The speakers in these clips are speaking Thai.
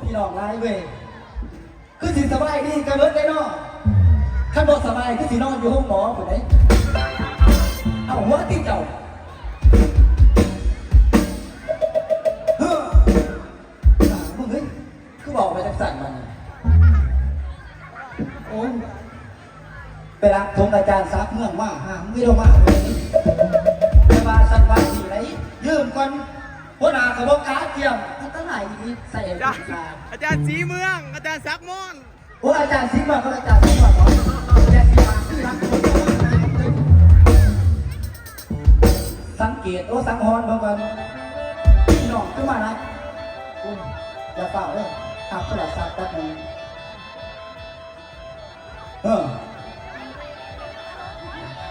ว้ยคือสิสบายดีกันเบิดได้เนาะขั้นบ่สบายคือสินอนอยู่ห้องหมอผู้ใดเอาหัวติดเจ้าเฮ้อหนามึงเฮ้ยคือบอกไปจักสั่นมันโอ้ยไปรักทงอาจารย์ซักเมืองมาหาไม่ได้มาเลยแต่ว่าสันว่าสีไหนยืมก่อน หัวหน้าเขาบอกการเตรียมอันตรายนี้ใส่อาจารย์การอาจารย์สีเมือง อาจารย์ซักมอนโอ้อาจารย์ซิงมาเขาอาจารย์ซิงมาเนาะอาจารย์ซิงมาคือรักคนเดียวสังเกตโอ้สังหรณ์เขากันพี่น้องขึ้นมานะอุ้ยอย่าเปล่าเลยขับโทรศัพท์แป๊บนึงเออ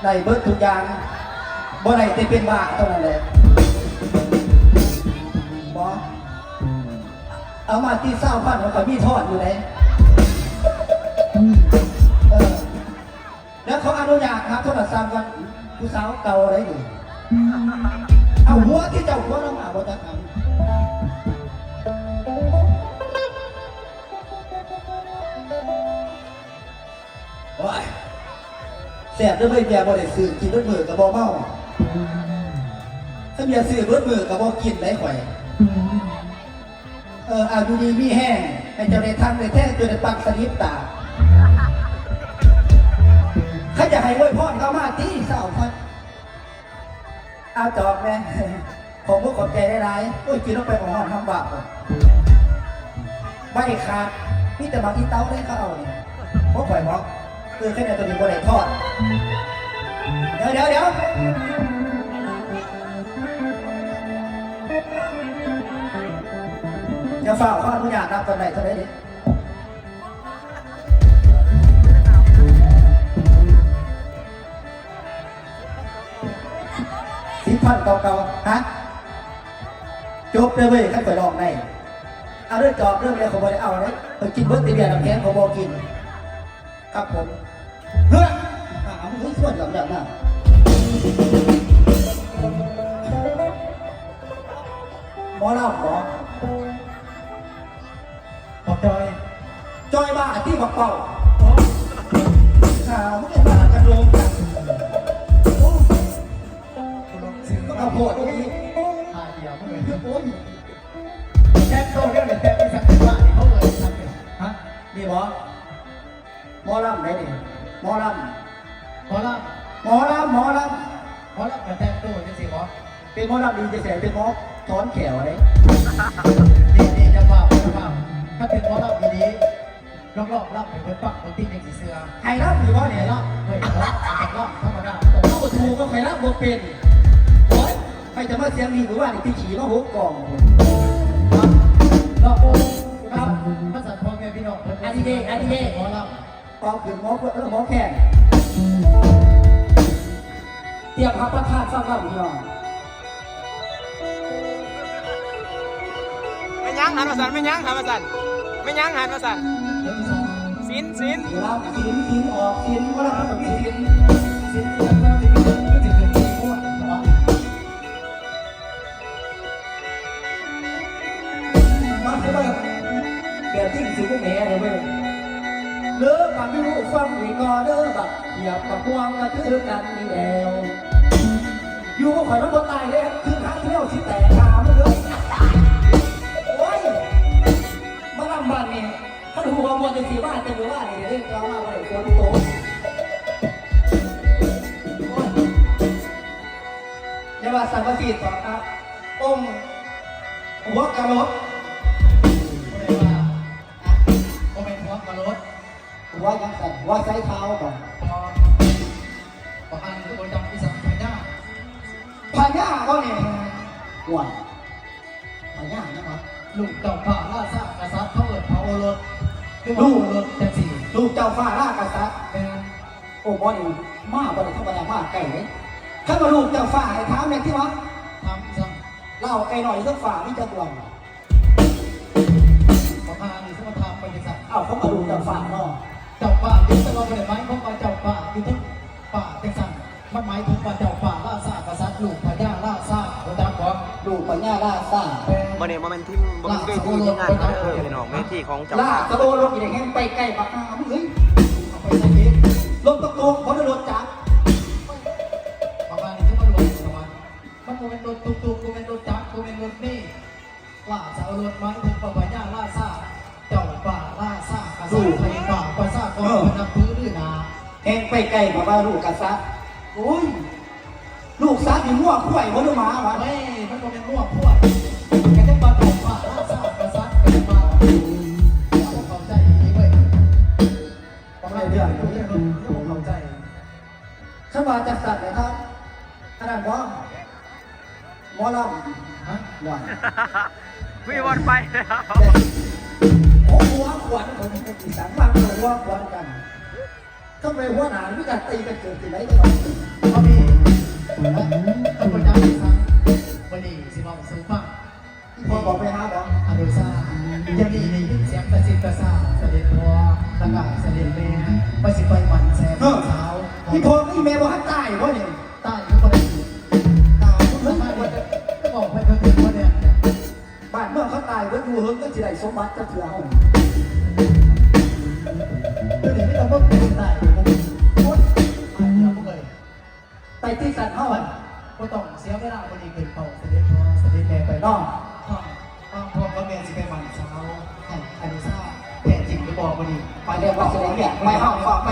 ในเบิร์ดทุกอย่างบ่ไหนแต่เป็นบ้าเท่านั้นเลย เอามาที่เศร้าพันมันก็มีทอดอยู่เลยเออแล้วเขาอนุญาตครับโทรศัพท์กันผู้สาวเก่าอะไรอยู่เอาหัวที่เจ้าหัวเรามาบ่จะทำโอ้ยแสบด้วยเบียร์บ่ได้ซื้อกินด้วยมือกับบ่เมาถ้าเบียร์ซื้อด้วยมือกับบ่กินได้ข่อยเอออายุดีมีแห้งให้เจ้าได้ทำได้แท้จนได้ปักสลิปตาเขาจะให้อวยพรเขามาที่สาวพันเอาจอบแม่ผมก็ขอบใจได้ไรโอ้ยกินลงไปของมันทำบาปไม่ขาดพี่แต่บางอีเต้าได้เขาเอาเนี่ยเพราะข่อยบอกคือแค่ในตัวนี้บนไหนทอด เดี๋ยวเดี๋ยวเดี๋ยว อย่าฝ่าข้ออนุญาตนับกันไหนเท่าไหร่ดิสิบพันเก่าๆฮะจบเลยเว้ยขั้นไปลองในเอาเรื่องจอบเรื่องอะไรของบริเอาเลยไปกินเบิร์ตเบียร์น้ำแข็งของบอกิน ครับผมเฮ้ยอ่ามึงเฮ้ยส่วนแบบนั้นน่ะหมอเล่าหมอ จอยบ้าที่บักเป่าอ่ามึงเป็นบ้ากระโดงกันโอ้ก็เอาโพโพดดตรงนี้หาเดียวไม่เหมือนโอ้ยแจ็คโตเรื่องแต่ไม่สักว่าเขาเลยทำเป็นฮะนี่หมอหมอลำไหนนี่หมอลพอลำหมอลำหมอลพอละมาแต่งตัวจะสิบอำเป็นหมอลำดีจะแสเป็นหมอถอนแขวอะไรดีดีจะเปล่าจะเปล่าถ้าเป็นพอละดี ดีรอบรอบรับเป็นคนปักคนตีนในสีเสื้อใครรับหรือว่าเนี่ยแต่เนาะละเฮ้ยละแต่ละธรรมดาเข้าประตูก็ใครรับบ่เป็นโอ้ยใครจะมาเสียงดีหรือว่านี่ที่ขี่มาหกกล่องรอบครับภาษาพ่อแม่พี่น้องพอละปอกขึ้นหมอเพื่อหมอแขนเตรียมรับประทานฟังรับพี่น้องไม่ยั้งหันมาสั่นไม่ยั้งหันมาสั่นไม่ยั้งหันมาสั่นเดี๋ยวอี สานสินสินรับสินสินออกสินว่าเราต้องสินสิ่งที่เราจะมีก็จะเป็นที่พูดเฉพามาเถอะเว้ยเปลี่ยนที่สิวแม่เลยเว้ยเลิกกับพี่ลูกฟังอีกก็เลิกบักเหยียบกับพวงกระทืบกันนี่แล้วอยู่กับข่อยมันบ่ตายเลยคือหางเที่ยวสิแตก ว่ามันจะสีบ้านจะอยู่บ้านนี่เรื่องเรามาเลยคนโตโอ้ยอย่าว่าสังกะสีต่อครับอมหัวกระโหลกก็เลยว่าโมเมนหัวกระโดดหัวยังสั่นหัวใช้เท้าก่อนพอประมาณทุกคนจำที่สัมผัสได้พญาก็เนี่ยห่วยพญานะครับลูกเจ้าฝ่าล่าซากษัตริย์เขาเอิดพระโอรส คือว่าโอรสจังสี่ลูกเจ้าฟ้าล่ากษัตริย์เป็นโอ้บ่นี่มาบ่ได้ธรรมดามาไก่เลยถ้ามาลูกเจ้าฟ้าให้ถามเนี่ยที่ว่าทำซ้ำเล่าไอ้หน่อยเรื่องฟ้านี่จะกลัวประมาณนี้สมทำไปจังสัตว์เอ้าเขามาดูเจ้าฟ้าเนาะเจ้าป่ายึดตลอดไปเลยไหมเพราะว่าเจ้าป่าอยู่ทั้งป่าจังสันมันหมายถึงว่าเจ้าป่า ล่าซากษัตริย์ลูกพญาล่าซากพระเจ้าของลูกปัญญาล่าซ่าวันนี้โมเมนต์ที่โมเมนต์เวทีที่งานเขาเด้อพี่น้องเวทีของเจังหล่าวัดสะโดนรถอีกแห่งไปใกล้ปากน้ำเฮ้ยเอาไปใส่นี้รถตะโกนบนรถจักรประมาณนี้จะมาลงประมาณมันกูเป็นรถตุ๊กตุ๊กกูเป็นรถจักรกูเป็นรถนี่ล่าจะเอารถไม้ถึงปะปะย่าล่าซ่าเจ้าป่าล่าซ่ากระซ่าไทยป่าปะซ่ากองพนับพื้นหรือนาแห่งไปใกล้ปากว่าลูกกษัตริย์โอ้ย ลูกซัดนี่มั่วข่วยบนหมาวะเฮ้ยมันก็เป็นมั่วพวกแกจะมาต่อป่าล่าซ่ากระซ่าเป็นมาอย่าเข้าใจนี้เว้ยประมาณนี้เรื่องรถเข้าใจขันว่าจักสัตว์นะครับขนาดว่าหมอลฮะหวานมีวันไปแล้วโอ้หัวขวัญผมเป็นอีสานมากเลยหัวขวัญกันทำไมหัวหนาไม่กันตีกันเกิดที่ไหนกันบ้างก็มี ตำรวจยังอีกครั้งวันนี้สิบอกซื้อฟังพอบอกไปหาบอกอนุชาจะมีในยินเสียงกระซิบกระซาเสด็จพ่อตะกาเสด็จแม่ไปสิไปหมันแซ่บเช้าพี่พอพี่แม่บอกให้ตายวะเนี่ยต้ยุคได้ตาคุณไม่ได้ก็บอกไปก็ถึงว่าเนี่ยบ้านเมื่อเขาตายก็อยู่เฮิงก็จะได้สมบัติจะเถื่อเน้องต้องพ่อก็แม่สิไปหมันเช้าให้อนุชาแต่จริงจะบอกพอดีไปเรียกว่าจะได้เนี่ยไม่ห้องฟังไป